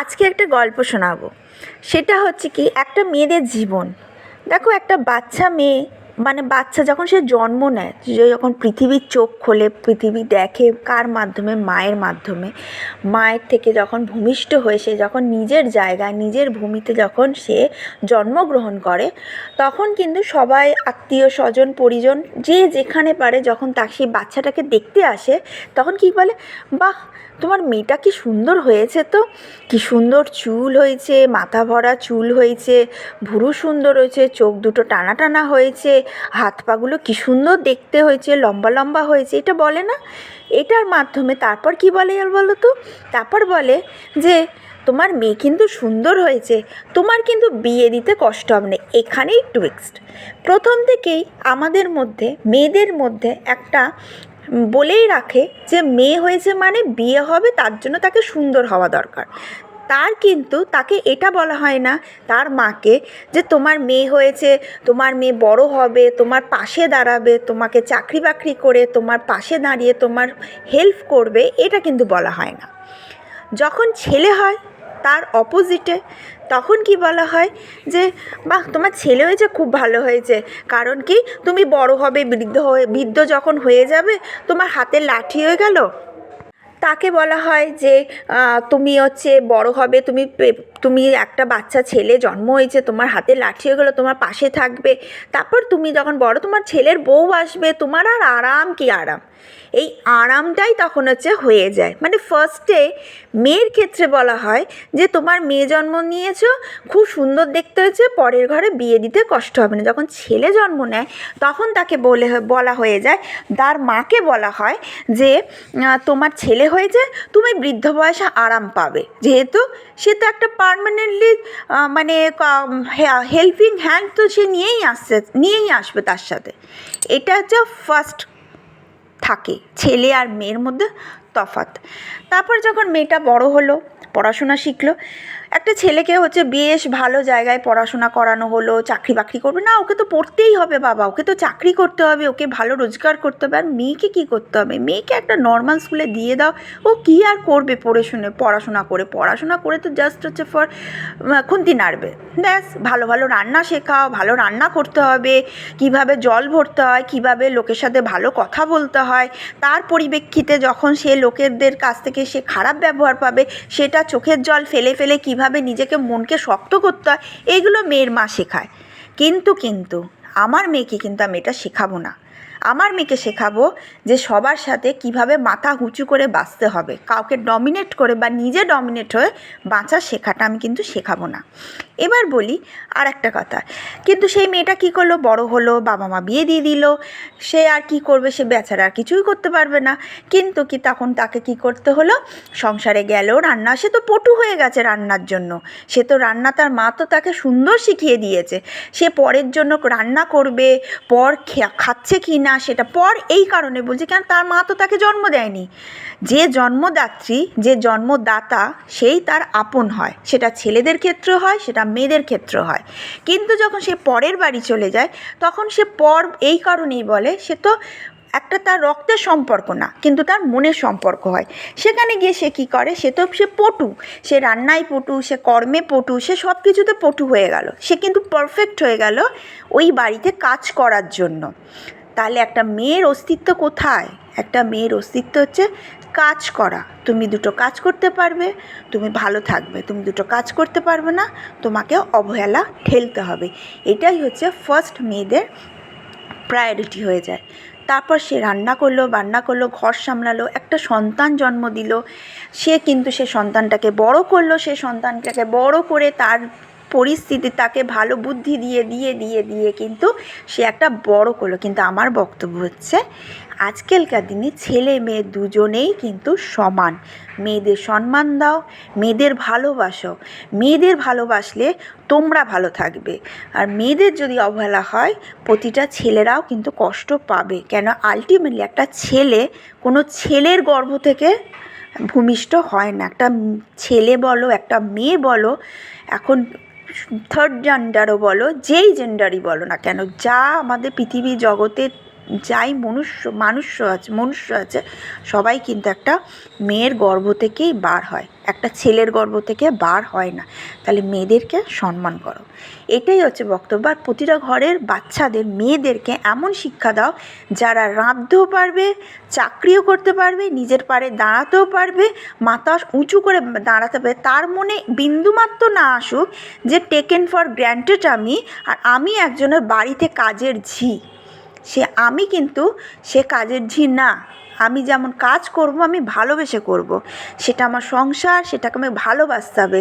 আজকে একটা গল্প শোনাবো। সেটা হচ্ছে কি একটা মেয়েদের জীবন। দেখো একটা বাচ্চা মেয়ে মানে বাচ্চা যখন সে জন্ম নেয়, যে যখন পৃথিবীর চোখ খোলে, পৃথিবী দেখে কার মাধ্যমে? মায়ের মাধ্যমে। মায়ের থেকে যখন ভূমিষ্ঠ হয়ে সে যখন নিজের জায়গায়, নিজের ভূমিতে যখন সে জন্মগ্রহণ করে, তখন কিন্তু সবাই, আত্মীয়, স্বজন, পরিজন, যে যেখানে পারে যখন তা সেই বাচ্চাটাকে দেখতে আসে, তখন কি বলে, বাহ, তোমার মেয়েটা কি সুন্দর হয়েছে তো? কি সুন্দর চুল হয়েছে, মাথা ভরা চুল হয়েছে, ভুরু সুন্দর হয়েছে, চোখ দুটো টানা টানা হয়েছে হাত পাগুলো কি সুন্দর দেখতে হয়েছে, লম্বা লম্বা হয়েছে, এটা বলে না? এটার মাধ্যমে তারপর কি বলে বলো তো? তারপর বলে যে, তোমার মেয়ে কিন্তু সুন্দর হয়েছে, তোমার কিন্তু বিয়ে দিতে কষ্ট হবে না, এখানেই টুইক্সড প্রথম থেকেই আমাদের মধ্যে, মেয়েদের মধ্যে একটা বলেই রাখে যে, মেয়ে হয়েছে মানে বিয়ে হবে, তার জন্য তাকে সুন্দর হওয়া দরকার। তার কিন্তু তাকে এটা বলা হয় না, তার মাকে, যে তোমার মেয়ে হয়েছে, তোমার মেয়ে বড় হবে, তোমার পাশে দাঁড়াবে, তোমাকে চাকরি বাকরি করে তোমার পাশে দাঁড়িয়ে তোমার হেল্প করবে, এটা কিন্তু বলা হয় না। যখন ছেলে হয় তার অপোজিটে তখন কি বলা হয় যে, বাহ, তোমার ছেলে হয়েছে, খুব ভালো হয়েছে। কারণ কি? তুমি বড় হবে, বৃদ্ধ হয়ে, বৃদ্ধ যখন হয়ে যাবে, তোমার হাতে লাঠি হয়ে গেল তাকে বলা হয় যে তুমি হচ্ছে বড় হবে, তুমি তুমি একটা বাচ্চা ছেলে, জন্ম হয়েছে, তোমার হাতে লাঠি হয়ে গেলো, তোমার পাশে থাকবে। তারপর তুমি যখন বড়, তোমার ছেলের বউ আসবে, তোমার আর আরাম কি আরাম? এই আরামটাই তখন হচ্ছে হয়ে যায়। মানে ফার্স্টে মেয়ের ক্ষেত্রে বলা হয় যে, তোমার মেয়ে জন্ম নিয়েছো, খুব সুন্দর দেখতে হয়েছে, পরের ঘরে বিয়ে দিতে কষ্ট হবে না। যখন ছেলে জন্ম নেয়, তখন তাকে বলে বলা হয়ে যায়, তার মাকে বলা হয় যে তোমার ছেলে হয়েছে, তুমি বৃদ্ধ বয়সে আরাম পাবে। যেহেতু সে তো একটা পারমানেন্টলি মানে হেল্পিং হ্যান্ড তো সে নিয়েই আসছে, নিয়েই আসবে তার সাথে। এটা হচ্ছে ফার্স্ট থাকে ছেলে আর মেয়ের মধ্যে তফাৎ। তারপর যখন মেয়েটা বড় হলো পড়াশোনা শিখলো। একটা ছেলেকে হচ্ছে বেশ ভালো জায়গায় পড়াশোনা করানো হলো, চাকরি বাকরি করবে। না, ওকে তো পড়তেই হবে বাবা, ওকে তো চাকরি করতে হবে, ওকে ভালো রোজগার করতে হবে। আর মেয়েকে কী করতে হবে? মেয়েকে একটা নর্মাল স্কুলে দিয়ে দাও, ও কী আর করবে পড়ে শুনে, পড়াশোনা করে। পড়াশোনা করে তো জাস্ট হচ্ছে ফর খুন্তি নাড়বে। ব্যাস, ভালো ভালো রান্না শেখাও, ভালো রান্না করতে হবে, কীভাবে জল ভরতে হয়, কীভাবে লোকের সাথে ভালো কথা বলতে হয়। তার পরিপ্রেক্ষিতে যখন সে লোকেদের কাছ থেকে সে খারাপ ব্যবহার পাবে, সেটা চোখের জল ফেলে ফেলে কীভাবে নিজেকে মনকে শক্ত করতে হয় এইগুলো মেয়ের মা শেখায়। কিন্তু কিন্তু, আমার মেয়েকে কিন্তু আমি এটা শেখাবো না। আমার মেয়েকে শেখাবো যে সবার সাথে কীভাবে মাথা উঁচু করে বাঁচতে হবে। কাউকে ডমিনেট করে বা নিজে ডমিনেট হয়ে বাঁচা শেখাটা আমি কিন্তু শেখাবো না। এবার বলি আর একটা কথা। কিন্তু সেই মেয়েটা কী করল? বড় হলো বাবা মা বিয়ে দিয়ে দিল। সে আর কি করবে? সে বেচারা আর কিছুই করতে পারবে না। কিন্তু কি তখন তাকে কি করতে হলো? সংসারে গেল, রান্না। সে তো পটু হয়ে গেছে রান্নার জন্য। সে তো রান্না তার মা তো তাকে সুন্দর শিখিয়ে দিয়েছে। সে পরের জন্য রান্না করবে, পর খাচ্ছে কি না? সেটা পর এই কারণে বলছে, কেন তার মা তো তাকে জন্ম দেয়নি? যে জন্মদাত্রী, যে জন্মদাতা, সেই তার আপন হয়। সেটা ছেলেদের ক্ষেত্রে হয়, সেটা মেয়েদের ক্ষেত্রে হয়। কিন্তু যখন সে পরের বাড়ি চলে যায়, তখন সে পর এই কারণেই বলে, সে তো একটা তার রক্তের সম্পর্ক না, কিন্তু তার মনের সম্পর্ক হয়। সেখানে গিয়ে সে কী করে? সে তো সে পটু, সে রান্নায় পটু, সে কর্মে পটু, সে সব কিছুতে পটু হয়ে গেল। সে কিন্তু পারফেক্ট হয়ে গেল ওই বাড়িতে কাজ করার জন্য। তাহলে একটা মেয়ের অস্তিত্ব কোথায়? একটা মেয়ের অস্তিত্ব হচ্ছে কাজ করা। তুমি দুটো কাজ করতে পারবে, তুমি ভালো থাকবে। তুমি দুটো কাজ করতে পারবে না, তোমাকে অবহেলা ঠেলতে হবে। এটাই হচ্ছে ফার্স্ট মেয়েদের প্রায়োরিটি হয়ে যায়। তারপর সে রান্না করল, বান্না করল, ঘর সামলালো, একটা সন্তান জন্ম দিল। সে কিন্তু সে সন্তানটাকে বড় করল, সে সন্তানটাকে বড় করে তার পরিস্থিতি তাকে ভালো বুদ্ধি দিয়ে দিয়ে দিয়ে দিয়ে কিন্তু সে একটা বড় করল। কিন্তু আমার বক্তব্য হচ্ছে, আজকালকার দিনে ছেলে মেয়ে দুজনেই কিন্তু সমান। মেয়েদের সম্মান দাও, মেয়েদের ভালোবাসো। মেয়েদের ভালোবাসলে তোমরা ভালো থাকবে। আর মেয়েদের যদি অবহেলা হয়, প্রতিটা ছেলেরাও কিন্তু কষ্ট পাবে। কেন? আলটিমেটলি একটা ছেলে কোনো ছেলের গর্ভ থেকে ভূমিষ্ঠ হয় না। একটা ছেলে বলো, একটা মেয়ে বলো, এখন থার্ড জেন্ডারও বলো যেই জেন্ডারই বলো না কেন যা আমাদের পৃথিবী জগতে যাই মনুষ্য মানুষ আছে, মনুষ্য আছে, সবাই কিন্তু একটা মেয়ের গর্ভ থেকেই বার হয়। একটা ছেলের গর্ভ থেকে বার হয় না। তাহলে মেয়েদেরকে সম্মান করো। এটাই হচ্ছে বক্তব্য। আর প্রতিটা ঘরের বাচ্চাদের, মেয়েদেরকে এমন শিক্ষা দাও, যারা রাঁধতেও পারবে, চাকরিও করতে পারবে, নিজের পারে দাঁড়াতেও পারবে, মাথা উঁচু করে দাঁড়াতে পারবে। তার মনে বিন্দুমাত্র না আসুক যে টেকেন ফর গ্র্যান্টেড আমি, আর আমি একজনের বাড়িতে কাজের ঝি। সে আমি কিন্তু সে কাজের ঝি না। আমি যেমন কাজ করব, আমি ভালোবেসে করব। সেটা আমার সংসার, সেটাকে আমি ভালোবাসতে হবে।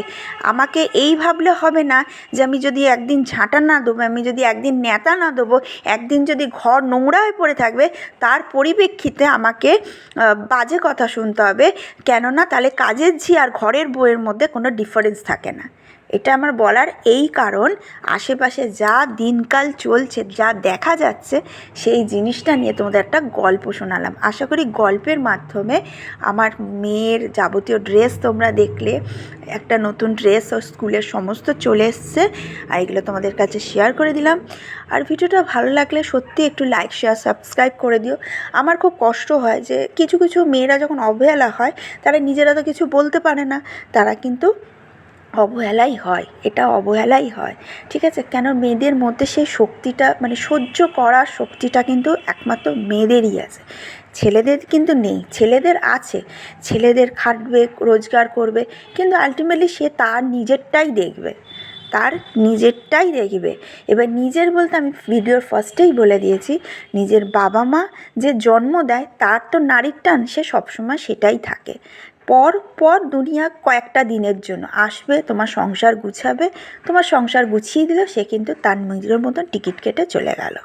আমাকে এই ভাবলে হবে না যে আমি যদি একদিন ঝাঁটা না দেবো, আমি যদি একদিন ন্যাতা না দেবো, একদিন যদি ঘর নোংরা হয়ে পড়ে থাকবে, তার পরিপ্রেক্ষিতে আমাকে বাজে কথা শুনতে হবে। কেননা তাহলে কাজের ঝি আর ঘরের বইয়ের মধ্যে কোনো ডিফারেন্স থাকে না। এটা আমার বলার এই কারণ, আশেপাশে যা দিনকাল চলছে, যা দেখা যাচ্ছে, সেই জিনিসটা নিয়ে তোমাদের একটা গল্প শোনালাম। আশা করি গল্পের মাধ্যমে আমার মেয়ের যাবতীয় ড্রেস তোমরা দেখলে, একটা নতুন ড্রেস ও স্কুলের সমস্ত চলে এসছে, আর এগুলো তোমাদের কাছে শেয়ার করে দিলাম। আর ভিডিওটা ভালো লাগলে সত্যি একটু লাইক শেয়ার সাবস্ক্রাইব করে দিও। আমার খুব কষ্ট হয় যে কিছু কিছু মেয়েরা যখন অবহেলা হয়, তারা নিজেরা তো কিছু বলতে পারে না, তারা কিন্তু অবহেলাই হয়, এটা অবহেলাই হয়, ঠিক আছে? কেন মেয়েদের মধ্যে সেই শক্তিটা মানে সহ্য করার শক্তিটা কিন্তু একমাত্র মেয়েদেরই আছে। ছেলেদের কিন্তু নেই, ছেলেদের আছে, ছেলেদের খাটবে, রোজগার করবে, কিন্তু আলটিমেটলি সে তার নিজেরটাই দেখবে। তার নিজেরটাই দেখবে। এবার নিজের বলতে আমি ভিডিওর ফার্স্টেই বলে দিয়েছি, নিজের বাবা মা যে জন্ম দেয়, তার তো নারীর টান, সে সবসময় সেটাই থাকে। পর পর দুনিয়া কয়েকটা দিনের জন্য আসবে, তোমার সংসার গুছাবে, তোমার সংসার গুছিয়ে দিল, সে কিন্তু তার নিজের মতন টিকিট কেটে চলে গেল।